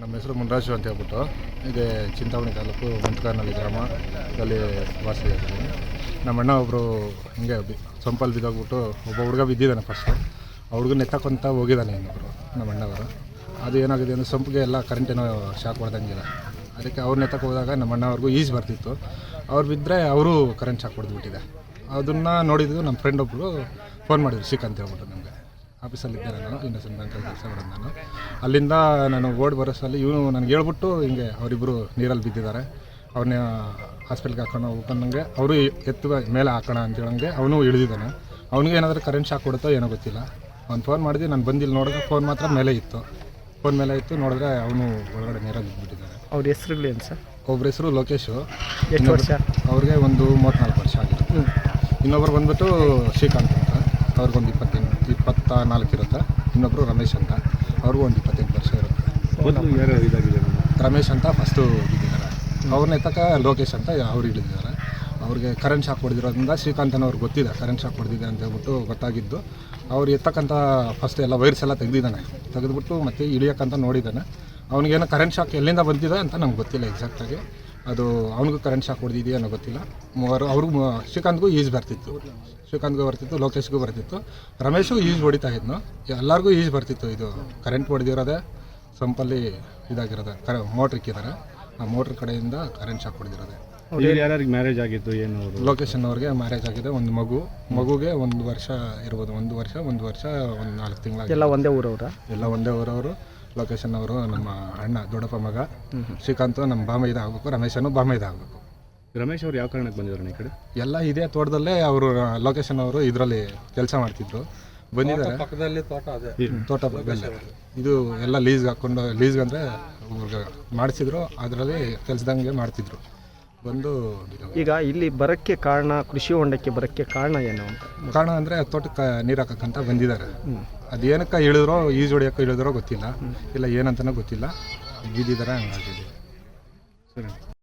ನಮ್ಮ ಹೆಸರು ಮುನ್ರಾಜು ಅಂತ ಹೇಳ್ಬಿಟ್ಟು ಇದೆ ಚಿಂತಾಮಣಿ ತಾಲೂಕು ಮಂತ್ಕಾರ್ನಳ್ಳಿ ಗ್ರಾಮ ಅಲ್ಲಿ ವಾಸಿಯಾಗಿದ್ದೀನಿ ನಮ್ಮ ಅಣ್ಣ ಒಬ್ಬರು ಹಿಂಗೆ ಸಂಪಲ್ ಸೊಂಪಲ್ಲಿ ಬಿದ್ದೋಗ್ಬಿಟ್ಟು ಒಬ್ಬ ಹುಡುಗ ಬಿದ್ದಿದ್ದಾನೆ ಫಸ್ಟು ಆ ಹುಡುಗನ ಹೋಗಿದ್ದಾನೆ ಇನ್ನೊಬ್ಬರು ನಮ್ಮ ಅಣ್ಣವರು ಅದು ಏನಾಗಿದೆ ಅಂದರೆ ಸಂಪಿಗೆ ಎಲ್ಲ ಕರೆಂಟ್ ಏನೋ ಶಾಕ್ ಹೊಡೆದಂಗಿಲ್ಲ ಅದಕ್ಕೆ ಅವ್ರನ್ನ ಎತ್ತಕ್ಕೆ ಹೋದಾಗ ನಮ್ಮ ಅಣ್ಣವ್ರಿಗೂ ಈಜು ಬರ್ತಿತ್ತು. ಅವ್ರು ಬಿದ್ದರೆ ಅವರು ಕರೆಂಟ್ ಶಾಕ್ ಹೊಡೆದ್ಬಿಟ್ಟಿದೆ. ಅದನ್ನು ನೋಡಿದ್ದು ನಮ್ಮ ಫ್ರೆಂಡ್ ಒಬ್ಬರು ಫೋನ್ ಮಾಡಿದ್ರು ಸಿಕ್ ಅಂತ ಹೇಳ್ಬಿಟ್ಟು ನಮಗೆ ಆಫೀಸಲ್ಲಿದ್ದೆ ನಾನು ಇನ್ನೊಂದು ಬ್ಯಾಂಕಲ್ಲಿ ಕೆಲಸ ಮಾಡೋದು ನಾನು. ಅಲ್ಲಿಂದ ನಾನು ಓಡ್ ಬರೋಸಲ್ಲಿ ಇವನು ನನಗೆ ಹೇಳ್ಬಿಟ್ಟು ಹಿಂಗೆ ಅವರಿಬ್ಬರು ನೀರಲ್ಲಿ ಬಿದ್ದಿದ್ದಾರೆ. ಅವ್ರನ್ನ ಹಾಸ್ಪಿಟ್ಲ್ಗೆ ಹಾಕೋಣ ಹೋಗ್ಕೊಂಡಂಗೆ ಅವರು ಎತ್ತುವ ಮೇಲೆ ಹಾಕೋಣ ಅಂತ ಹೇಳಂಗೆ ಅವನು ಇಳಿದಿದ್ದಾನೆ. ಅವನಿಗೆ ಏನಾದರೂ ಕರೆಂಟ್ ಶಾಕ್ ಕೊಡುತ್ತೋ ಏನೋ ಗೊತ್ತಿಲ್ಲ. ಅವ್ನು ಫೋನ್ ಮಾಡಿದ್ವಿ ನಾನು ಬಂದಿಲ್ಲ ನೋಡಿದ್ರೆ ಫೋನ್ ಮಾತ್ರ ಮೇಲೆ ಇತ್ತು. ಫೋನ್ ಮೇಲೆ ಇತ್ತು ನೋಡಿದ್ರೆ ಅವನು ಒಳಗಡೆ ನೀರಲ್ಲಿ ಬಿದ್ದುಬಿಟ್ಟಿದ್ದಾನೆ ಅವ್ರ ಹೆಸರುಗಳೇನು ಸರ್? ಒಬ್ಬರ ಹೆಸರು ಲೋಕೇಶು. ಎಷ್ಟು ವರ್ಷ? ಅವ್ರಿಗೆ ಒಂದು ಮೂವತ್ತ್ನಾಲ್ಕು ವರ್ಷ ಆಗಿದೆ. ಇನ್ನೊಬ್ರು ಬಂದ್ಬಿಟ್ಟು ಶ್ರೀಕಾಂತ್. ಅವ್ರಿಗೊಂದು ಇಪ್ಪತ್ತೆಂಟು ಇಪ್ಪತ್ತ ನಾಲ್ಕು ಇರುತ್ತೆ. ಇನ್ನೊಬ್ಬರು ರಮೇಶ್ ಅಂತ. ಅವ್ರಿಗೂ ಒಂದು ಇಪ್ಪತ್ತೆಂಟು ವರ್ಷ ಇರುತ್ತೆ. ರಮೇಶ್ ಅಂತ ಫಸ್ಟು ಇದ್ದಿದ್ದಾರೆ. ಅವ್ರನ್ನ ತಕ್ಕ ಲೋಕೇಶ್ ಅಂತ ಅವ್ರು ಇಳಿದಿದ್ದಾರೆ ಅವ್ರಿಗೆ ಕರೆಂಟ್ ಶಾಕ್ ಹೊಡೆದಿರೋದ್ರಿಂದ ಶ್ರೀಕಾಂತ್ ಅವ್ರಿಗೆ ಗೊತ್ತಿದೆ ಕರೆಂಟ್ ಶಾಕ್ ಹೊಡೆದಿದೆ ಅಂತ ಹೇಳ್ಬಿಟ್ಟು ಗೊತ್ತಾಗಿದ್ದು. ಅವ್ರು ಎತ್ತಕ್ಕಂಥ ಫಸ್ಟ್ ಎಲ್ಲ ವೈರ್ಸ್ ಎಲ್ಲ ತೆಗೆದಿದ್ದಾನೆ. ತೆಗೆದುಬಿಟ್ಟು ಮತ್ತೆ ಇಳಿಯೋಕ್ಕಂತ ನೋಡಿದ್ದಾನೆ. ಅವನಿಗೇನು ಕರೆಂಟ್ ಶಾಕ್ ಎಲ್ಲಿಂದ ಬಂದಿದೆ ಅಂತ ನಮ್ಗೆ ಗೊತ್ತಿಲ್ಲ ಎಕ್ಸಾಕ್ಟಾಗಿ ಅದು ಅವನಿಗೂ ಕರೆಂಟ್ ಶಾಕ್ ಹೊಡೆದಿದೆಯೋ ಅನ್ನೋ ಗೊತ್ತಿಲ್ಲ. ಮೂವರು ಅವ್ರಿಗೂ ಶ್ರೀಕಾಂತ್ಗೂ ಈಜು ಬರ್ತಿತ್ತು. ಶ್ರೀಕಾಂತ್ಗೂ ಬರ್ತಿತ್ತು ಲೋಕೇಶ್ಗೂ ಬರ್ತಿತ್ತು. ರಮೇಶ್ಗೂ ಈಜು ಹೊಡಿತಾ ಇದ್ನು. ಎಲ್ಲರಿಗೂ ಈಜು ಬರ್ತಿತ್ತು ಇದು. ಕರೆಂಟ್ ಹೊಡೆದಿರೋದೆ ಸಂಪಲ್ಲಿ ಇದಾಗಿರೋದೆ. ಕರೆ ಮೋಟ್ರ್ ಇಕ್ಕಿದ್ದಾರೆ ಆ ಮೋಟ್ರ್ ಕಡೆಯಿಂದ ಕರೆಂಟ್ ಶಾಕ್ ಹೊಡೆದಿರೋದೆ. ಯಾರ್ಯಾರಿಗೆ ಮ್ಯಾರೇಜ್ ಆಗಿತ್ತು ಏನು ಲೋಕೇಶ್ ಲೊಕೇಶನ್ ಅವ್ರಿಗೆ ಮ್ಯಾರೇಜ್ ಆಗಿದೆ. ಒಂದು ಮಗು. ಮಗುಗೆ ಒಂದು ವರ್ಷ ಇರ್ಬೋದು. ಒಂದು ವರ್ಷ ಒಂದು ವರ್ಷ ಒಂದು ನಾಲ್ಕು ತಿಂಗಳು ಎಲ್ಲ ಒಂದೇ ಊರವ್ರ? ಎಲ್ಲ ಒಂದೇ ಊರವರು. ಲೊಕೇಶನ್ ಅವರು ನಮ್ಮ ಅಣ್ಣ ದೊಡ್ಡಪ್ಪ ಮಗ ಶ್ರೀಕಾಂತ್ ನಮ್ಮ ಬಾಮೈದ ಆಗಬೇಕು ರಮೇಶನು ಬಾಮ ಆಗಬೇಕು ರಮೇಶ್ ಅವ್ರು ಯಾವ ಕಾರಣಕ್ಕೆ ಬಂದಿದ್ರು ಈ ಕಡೆ? ಎಲ್ಲ ಇದೇ ತೋಟದಲ್ಲೇ ಅವರು ಲೊಕೇಶನ್ ಅವರು ಇದರಲ್ಲಿ ಕೆಲಸ ಮಾಡ್ತಿದ್ರು. ಬಂದಿದ್ದಾರೆ. ಪಕ್ಕದಲ್ಲಿ ತೋಟ ಅದೇ. ತೋಟ ಪಕ್ಕದಲ್ಲೇ ಇದು ಎಲ್ಲ ಲೀಸ್ಗೆ ಹಾಕ್ಕೊಂಡು ಲೀಸ್ಗೆ ಅಂದರೆ ಮಾಡಿಸಿದ್ರು ಅದರಲ್ಲಿ ಕೆಲಸದಂಗೆ ಮಾಡ್ತಿದ್ರು. ಬಂದು ಈಗ ಇಲ್ಲಿ ಬರೋಕ್ಕೆ ಕಾರಣ ಕೃಷಿ ಹೊಂಡಕ್ಕೆ ಬರೋಕ್ಕೆ ಕಾರಣ ಏನು ಅಂತ? ಕಾರಣ ಅಂದರೆ ತೋಟಕ್ಕೆ ನೀರು ಹಾಕಕ್ಕಂತ ಬಂದಿದ್ದಾರೆ. ಅದೇನಕ್ಕೆ ಇಳಿದ್ರೋ ಈಜು ಹೊಡಿಯೋಕೆ ಇಳಿದ್ರೋ ಗೊತ್ತಿಲ್ಲ. ಇಲ್ಲ ಏನಂತನೂ ಗೊತ್ತಿಲ್ಲ. ಬಿದ್ದಿದ್ದಾರೆ ಹಂಗಾಗಿದೆ. ಸರಿ.